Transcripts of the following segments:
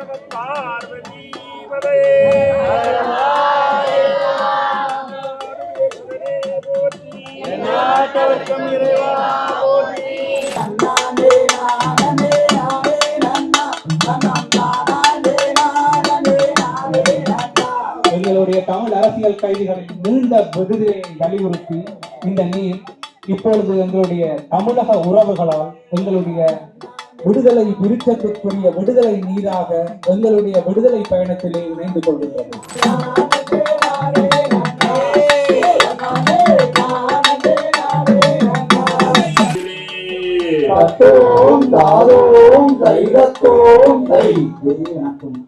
நம பார்வதி போற்றி நாட்டவர்க்கம் இறைவா போற்றி. எங்களுடைய தமிழ் அரசியல் கைதிகளின் நீண்ட விடுதலை வலியுறுத்தி இந்த நீர் இப்பொழுது எங்களுடைய தமிழக உறவுகளால் எங்களுடைய விடுதலை விருட்சத்திற்குரிய விடுதலை நீராக எங்களுடைய விடுதலை பயணத்திலே இணைந்து கொள்கின்றது. தத்தோம் தாரோம் தைரத்தோம் தை. வணக்கம்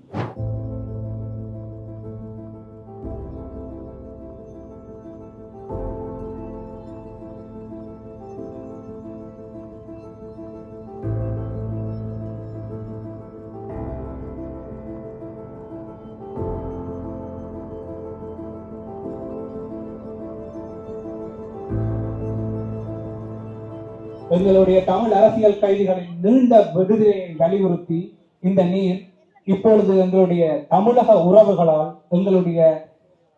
எங்களுடைய தமிழ் அரசியல் கைதிகளின் நீண்ட விடுதலை வலியுறுத்தி இந்த நீர் இப்பொழுது எங்களுடைய தமிழக உறவுகளால் எங்களுடைய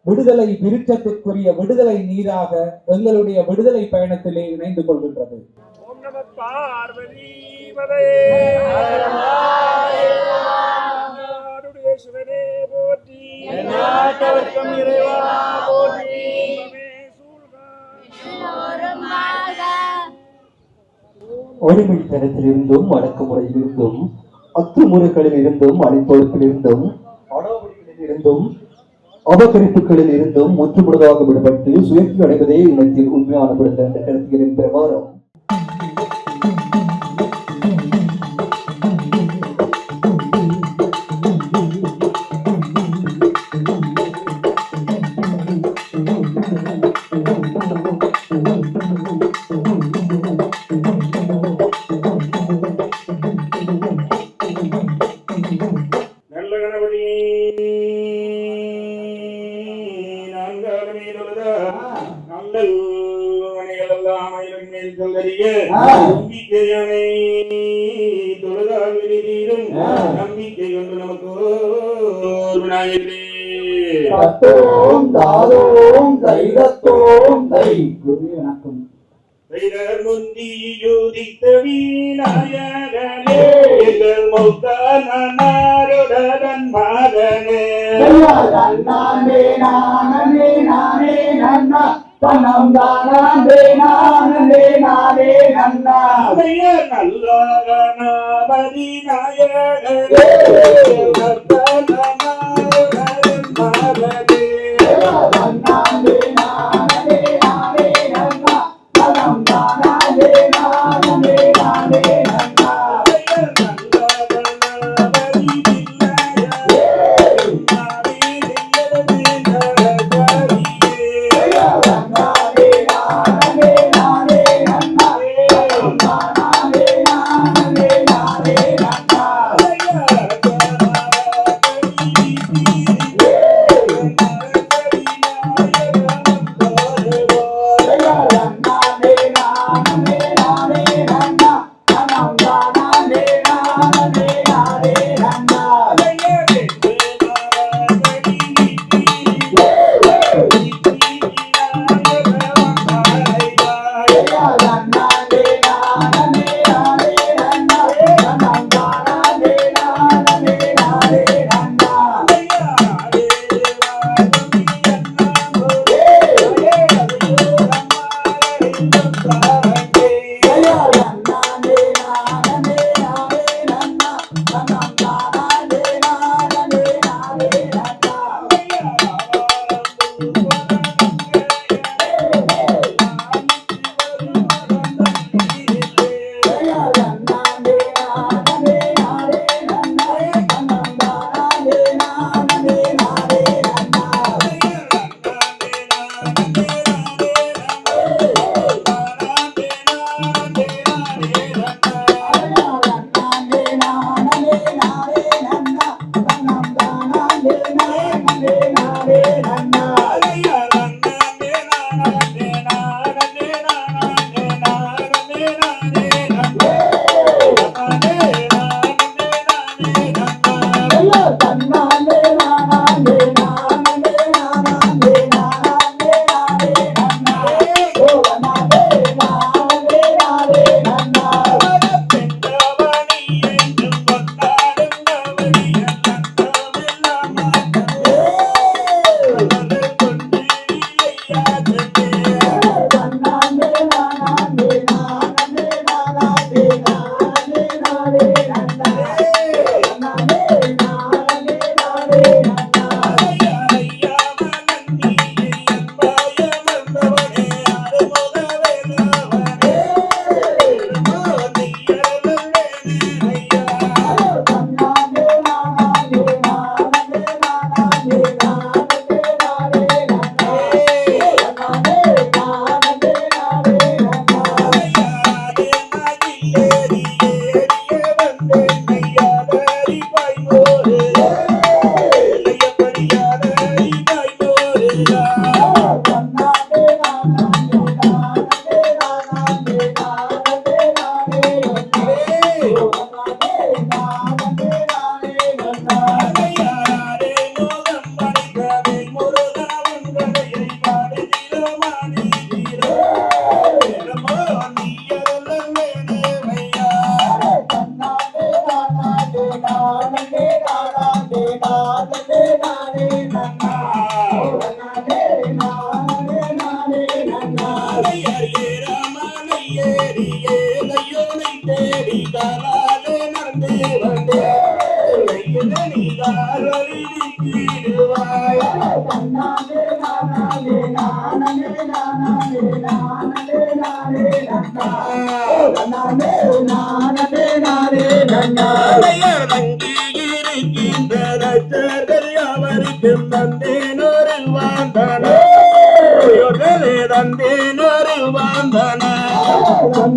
விடுதலை விருட்சத்திற்குரிய விடுதலை நீராக எங்களுடைய விடுதலை பயணத்திலே இணைந்து கொள்கின்றது. போற்றி. நாட்டவர்க்கம் இறைவா போற்றி முறையில் இருந்தும் இருந்தும் அத்துமுறைகளில் இருந்தும் அழிப்பொறுப்பில் இருந்தும் அடாவடிகளில் இருந்தும் அபகரிப்புகளில் இருந்தும் முற்றுமுழுதாக விடுபட்டு சுயற்சி அடைவதே இனத்தில் உண்மையான விடுதலை என்ற கருத்தியலின் பிரகாரம். வைரர் முந்தி யோதித்த வீநாயகனே எங்கள் மௌத்தானாருடன் மாதனே நானே நானே நானே நன்னா. தனம் தானே நானே நானே நன்னா. அவைய நல்லவனாபதி நாயகனே.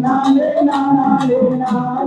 நானே நானே நான்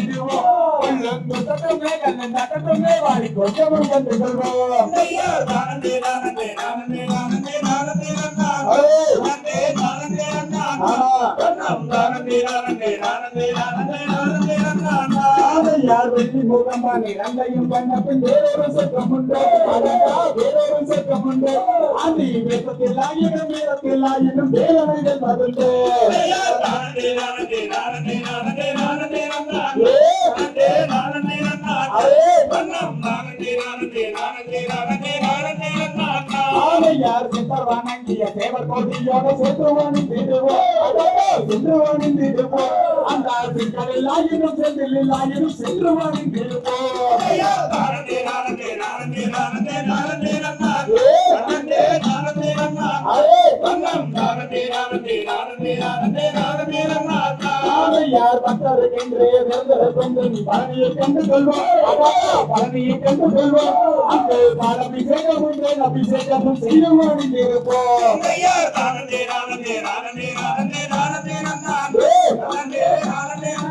நட்டமே வாடி கொஞ்சமும் வேறொரு ஆயினும் ஆயினும் கொள்வோம் பழனியை கண்டு கொள்வோம் அங்கு ஆனந்தே ஆனந்தே கண்டார் ஆனந்தே ஆனந்தே ஆனந்தே ஆனந்தே ஆனந்தே கண்டார் ஆமையார் ஆனந்தே ஆனந்தே ஆனந்தே ஆனந்தே ஆனந்தே கண்டார் ஆனந்தே ஆனந்தே ஆனந்தே ஆனந்தே ஆனந்தே ஆனந்தே ஆனந்தே ஆனந்தே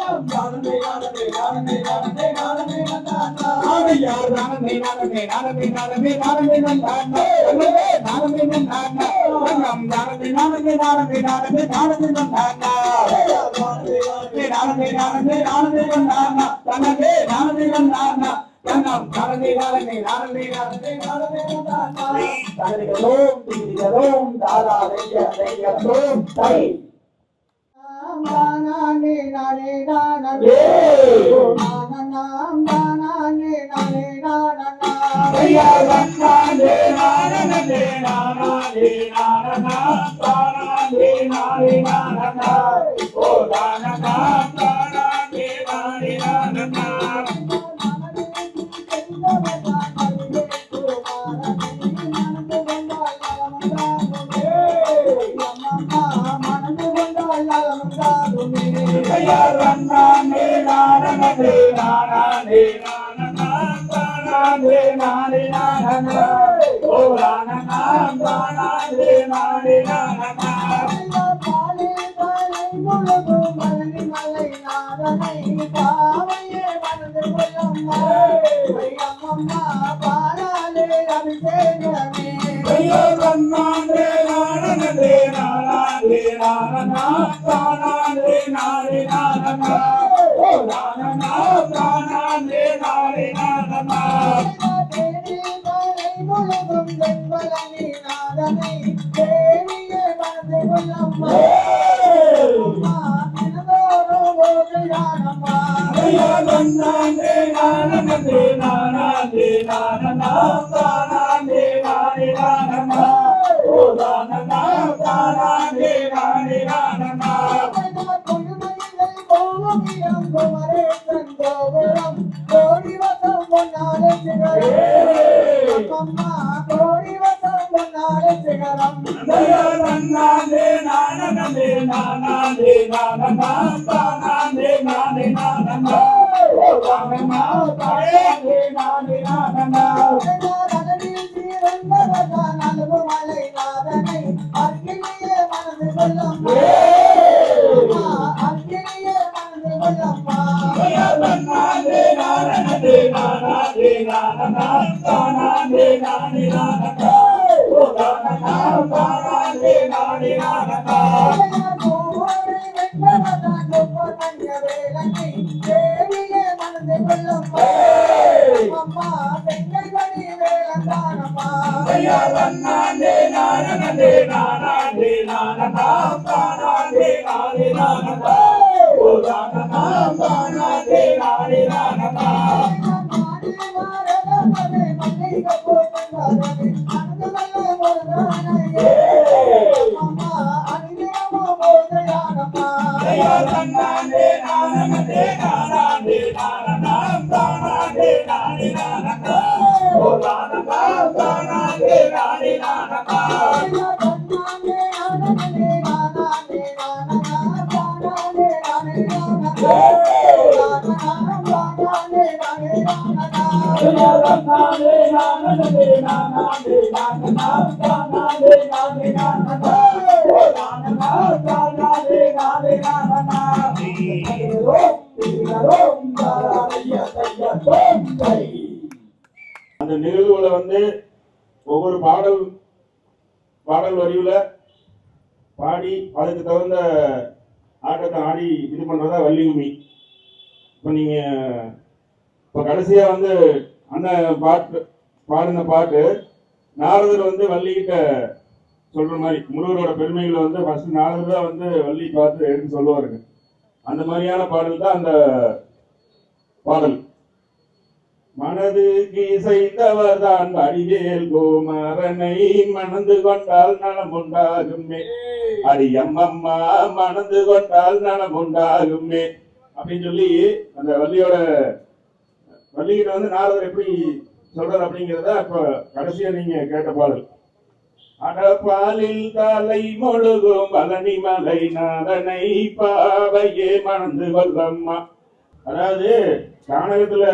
ஆனந்தே கண்டார் தனதே ஆனந்தே கண்டார் கண்ணம் ஆனந்தே ஆனந்தே ஆனந்தே ஆனந்தே ஆனந்தே கண்டார் தனதிகளோம் தை ஐயா நானே நானனா ஐயா வந்தாண்டே நானனே நானே நானனா தானே நானே நானனா ஓ நானே நானனா தானே நானே நானனா ஓ Música மாதிரி முருகரோட பெருமைகளை வந்து ஃபர்ஸ்ட் நாலு தான் வந்து வள்ளி பார்த்து எடுத்து சொல்லுவாருங்க. அந்த மாதிரியான பாடல் தான் அந்த பாடல். மனதுக்கு இசைந்தவர் தான் வடிவேல் கோமரனை மணந்து கொண்டால் நலம் உண்டாகுமே. அடியம்மம்மா மணந்து கொண்டால் நலம் உண்டாகுமே. அப்படின்னு சொல்லி அந்த வள்ளியோட வள்ளிகிட்ட வந்து நாரதர் எப்படி சொல்றாரு அப்படிங்கிறத இப்ப கடைசியா நீங்க கேட்ட பாடல். அடப்பாலில் தலை முழுகும் பழனி மலை நாதனை பாவையே மணந்து வல்லம்மா அதாவது கானகத்துல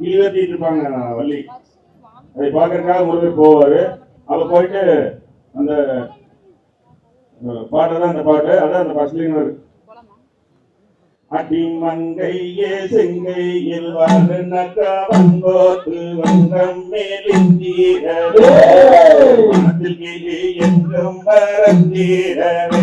வெட்டிட்டு இருப்பாங்க வள்ளி. அதை பார்க்கறதுக்காக முருகர் போவாரு. அப்ப போயிட்டு அந்த பாட்டு தான் அந்த பாட்டு அதான் அந்த பஸ்லிங் அடிமங்கையே செங்கையில் வங்கோத்து வங்கம் மேலிந்தீரவே கிளி என்றும் பரந்தீரவே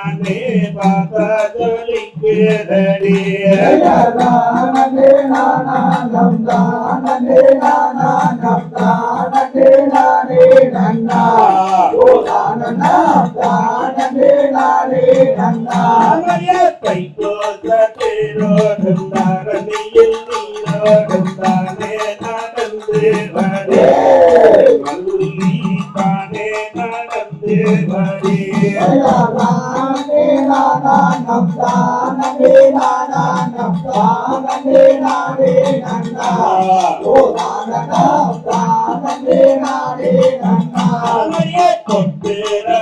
பார்த்தா ஜொலிக்கிறதே நானே பார்த்தா ஜொலிக்கிறதே ஆலயத்தை போத தேரோடும் தரணியில் நீரோடும் தானே நடந்து வரே மல்லி தானே நடந்து வரே ஆலய கொண்டு ராணி கேட்கும் போவான கேட்கும் முன்னாசலம் தேனே மணி ஒன்னாசலம் தேனே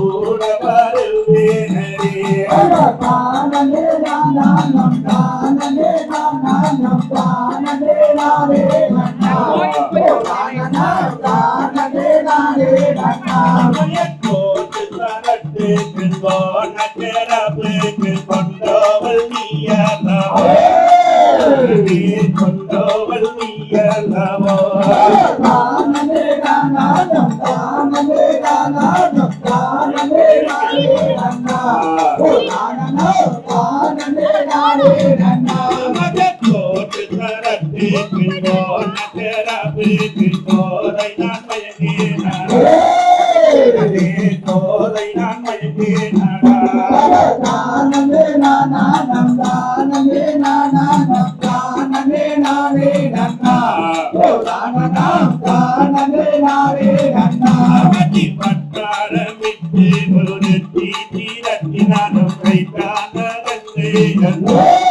அவனைய கோட்டு சரட்டு நானே கோட்டு சரட்டு கில்லோன கிளப்பு கோதை நான் no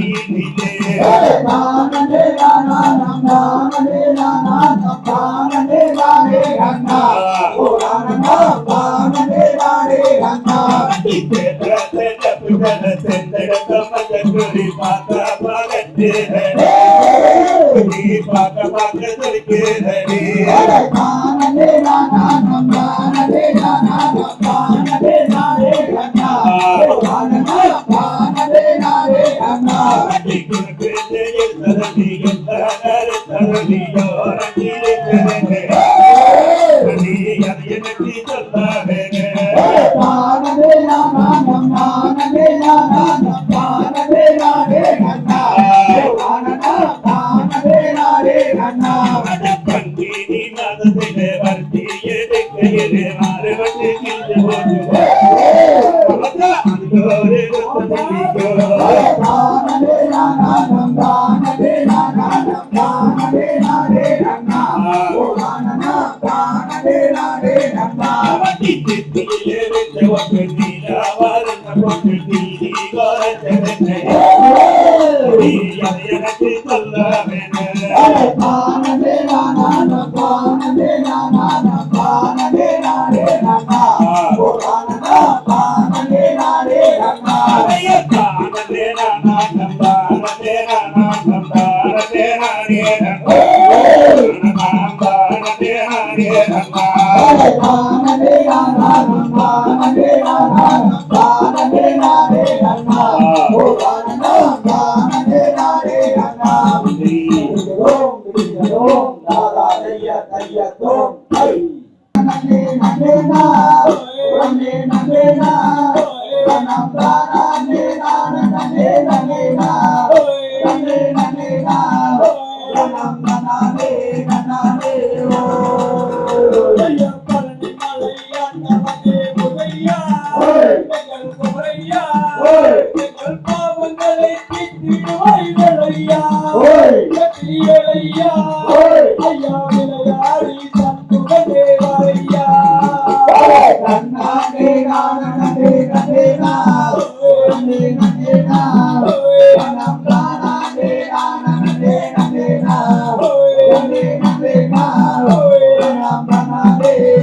மீனாட்சி கோவிலே தானே தானே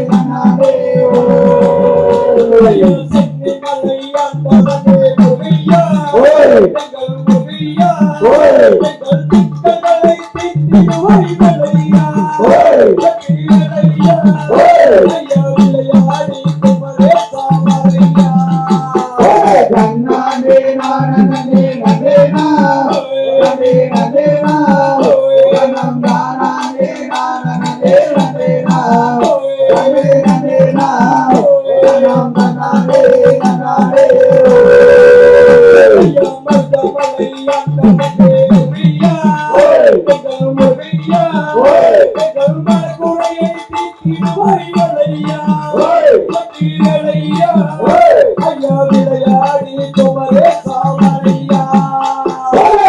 நனானே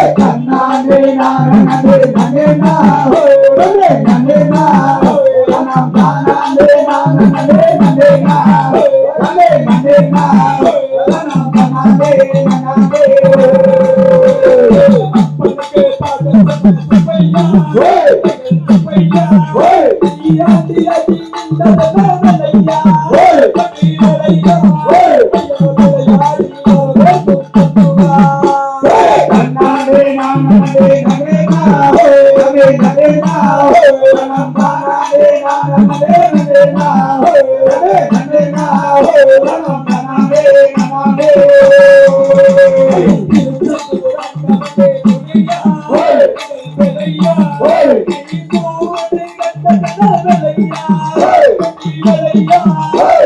Hey! Hey! Hey! Hallelujah.